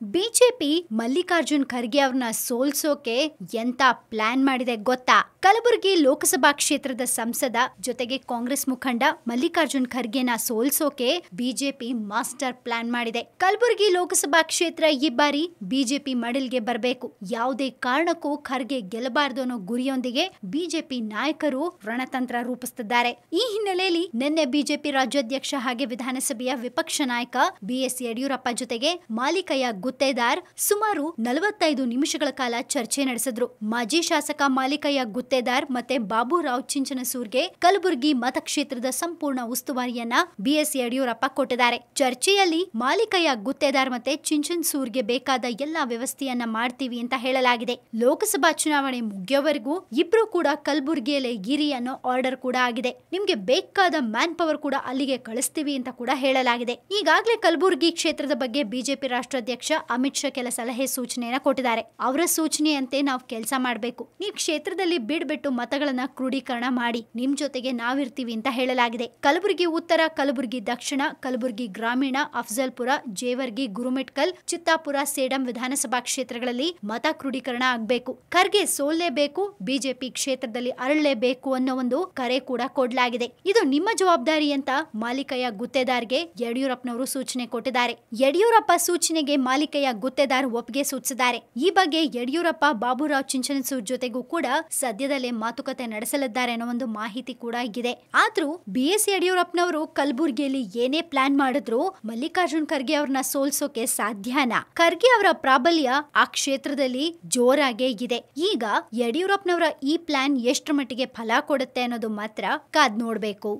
BJP Mallikarjun Kharge ಅವ್ರನ್ನ ಸೋಲ್ಸೋಕೆ ಎಂತ plan ಮಾಡಿದೆ ಗೊತ್ತಾ? ಕಲಬುರಗಿ ಲೋಕಸಭಾ ಕ್ಷೇತ್ರದ ಸಂಸದ ಜೊತೆಗೆ ಕಾಂಗ್ರೆಸ್ ಮುಖಂಡ ಮಲ್ಲಿಕಾರ್ಜುನ್ ಖರ್ಗೆನ ಸೋಲ್ಸೋಕೆ ಬಿಜೆಪಿ ಮಾಸ್ಟರ್ ಪ್ಲಾನ್ ಮಾಡಿದೆ. ಕಲಬುರಗಿ ಲೋಕಸಭಾ ಕ್ಷೇತ್ರ ಈ ಬಾರಿ ಬಿಜೆಪಿ ಮಡಿಲ್ಗೆ ಬರಬೇಕು. ಯಾವುದೇ ಕಾರಣಕ್ಕೂ ಖರ್ಗೆ ಗೆಲ್ಲಬಾರದು ಅನ್ನೋ ಗುರಿಯೊಂದಿಗೆ ಬಿಜೆಪಿ ನಾಯಕರು ರಣತಂತ್ರ ರೂಪಿಸುತ್ತಿದ್ದಾರೆ ಈ ಹಿನ್ನೆಲೆಯಲ್ಲಿ ನಿನ್ನೆ ಬಿಜೆಪಿ ರಾಜ್ಯಾಧ್ಯಕ್ಷ ಹಾಗೆ ವಿಧಾನಸಭೆಯ ವಿಪಕ್ಷ ನಾಯಕ ಬಿಎಸ್ ಯಡಿಯೂರಪ್ಪ ಜೊತೆಗೆ ಮಾಲಿಕಯ್ಯ ಗುತ್ತೇದಾರ್ ಸುಮಾರು ನಲವತ್ತೈದು ನಿಮಿಷಗಳ ಕಾಲ ಚರ್ಚೆ ನಡೆಸಿದ್ರು. ಮಾಜಿ ಶಾಸಕ ಮಾಲಿಕಯ್ಯ ಗುತ್ತೇದಾರ್ ಮತ್ತೆ ಬಾಬುರಾವ್ ಚಿಂಚನಸೂರ್ಗೆ ಕಲಬುರಗಿ ಮತಕ್ಷೇತ್ರದ ಸಂಪೂರ್ಣ ಉಸ್ತುವಾರಿಯನ್ನ ಬಿಎಸ್ ಯಡಿಯೂರಪ್ಪ ಕೊಟ್ಟಿದ್ದಾರೆ. ಚರ್ಚೆಯಲ್ಲಿ ಮಾಲಿಕಯ್ಯ ಗುತ್ತೇದಾರ್ ಮತ್ತೆ ಚಿಂಚನಸೂರ್ಗೆ ಬೇಕಾದ ಎಲ್ಲಾ ವ್ಯವಸ್ಥೆಯನ್ನ ಮಾಡ್ತೀವಿ ಅಂತ ಹೇಳಲಾಗಿದೆ. ಲೋಕಸಭಾ ಚುನಾವಣೆ ಮುಗಿಯೋವರೆಗೂ ಇಬ್ರು ಕೂಡ ಕಲಬುರಗಿಯಲ್ಲೇ ಗಿರಿ ಅನ್ನೋ ಆರ್ಡರ್ ಕೂಡ ಆಗಿದೆ. ನಿಮ್ಗೆ ಬೇಕಾದ ಮ್ಯಾನ್ ಪವರ್ ಕೂಡ ಅಲ್ಲಿಗೆ ಕಳಿಸ್ತೀವಿ ಅಂತ ಕೂಡ ಹೇಳಲಾಗಿದೆ. ಈಗಾಗಲೇ ಕಲಬುರಗಿ ಕ್ಷೇತ್ರದ ಬಗ್ಗೆ ಬಿಜೆಪಿ ರಾಷ್ಟ್ರಾಧ್ಯಕ್ಷ ಅಮಿತ್ ಶಾ ಕೆಲ ಸಲಹೆ ಸೂಚನೆಯನ್ನ ಕೊಟ್ಟಿದ್ದಾರೆ. ಅವರ ಸೂಚನೆಯಂತೆ ನಾವು ಕೆಲಸ ಮಾಡಬೇಕು. ನೀವು ಕ್ಷೇತ್ರದಲ್ಲಿ ಬಿಡ್ಬಿಟ್ಟು ಮತಗಳನ್ನ ಕ್ರೋಢೀಕರಣ ಮಾಡಿ. ನಿಮ್ ಜೊತೆಗೆ ನಾವಿರ್ತೀವಿ ಅಂತ ಹೇಳಲಾಗಿದೆ. ಕಲಬುರಗಿ ಉತ್ತರ, ಕಲಬುರಗಿ ದಕ್ಷಿಣ, ಕಲಬುರಗಿ ಗ್ರಾಮೀಣ, ಅಫಜಲ್ಪುರ, ಜೇವರ್ಗಿ, ಗುರುಮೆಟ್ಕಲ್, ಚಿತ್ತಾಪುರ, ಸೇಡಂ ವಿಧಾನಸಭಾ ಕ್ಷೇತ್ರಗಳಲ್ಲಿ ಮತ ಕ್ರೋಢೀಕರಣ ಆಗಬೇಕು. ಖರ್ಗೆ ಸೋಲ್ಲೇಬೇಕು, ಬಿಜೆಪಿ ಕ್ಷೇತ್ರದಲ್ಲಿ ಅರಳಲೇಬೇಕು ಅನ್ನೋ ಒಂದು ಕರೆ ಕೂಡ ಕೊಡಲಾಗಿದೆ. ಇದು ನಿಮ್ಮ ಜವಾಬ್ದಾರಿ ಅಂತ ಮಾಲಿಕಯ್ಯ ಗುತ್ತೇದಾರ್ಗೆ ಯಡಿಯೂರಪ್ಪನವರು ಸೂಚನೆ ಕೊಟ್ಟಿದ್ದಾರೆ. ಯಡಿಯೂರಪ್ಪ ಸೂಚನೆಗೆ ಮಾಲಿಕಯ್ಯ ಗುತ್ತೇದಾರ್ ಒಪ್ಪಿಗೆ ಸೂಚಿಸಿದ್ದಾರೆ. ಈ ಬಗ್ಗೆ ಯಡಿಯೂರಪ್ಪ, ಬಾಬುರಾವ್ ಚಿಂಚನಸೂರ್ ಜೊತೆಗೂ ಕೂಡ ಸದ್ಯದಲ್ಲೇ ಮಾತುಕತೆ ನಡೆಸಲಿದ್ದಾರೆ ಅನ್ನೋ ಒಂದು ಮಾಹಿತಿ ಕೂಡ ಇದೆ ಆದ್ರೂ ಬಿ ಎಸ್ ಯಡಿಯೂರಪ್ಪನವರು ಕಲಬುರಗಿಯಲ್ಲಿ ಏನೇ ಪ್ಲಾನ್ ಮಾಡಿದ್ರು ಮಲ್ಲಿಕಾರ್ಜುನ್ ಖರ್ಗೆ ಅವ್ರನ್ನ ಸೋಲ್ಸೋಕೆ ಸಾಧ್ಯನ? ಖರ್ಗೆ ಅವರ ಪ್ರಾಬಲ್ಯ ಆ ಕ್ಷೇತ್ರದಲ್ಲಿ ಜೋರಾಗೇ ಇದೆ. ಈಗ ಯಡಿಯೂರಪ್ಪನವರ ಈ ಪ್ಲಾನ್ ಎಷ್ಟು ಮಟ್ಟಿಗೆ ಫಲ ಕೊಡುತ್ತೆ ಅನ್ನೋದು ಮಾತ್ರ ಕಾದ್ ನೋಡ್ಬೇಕು.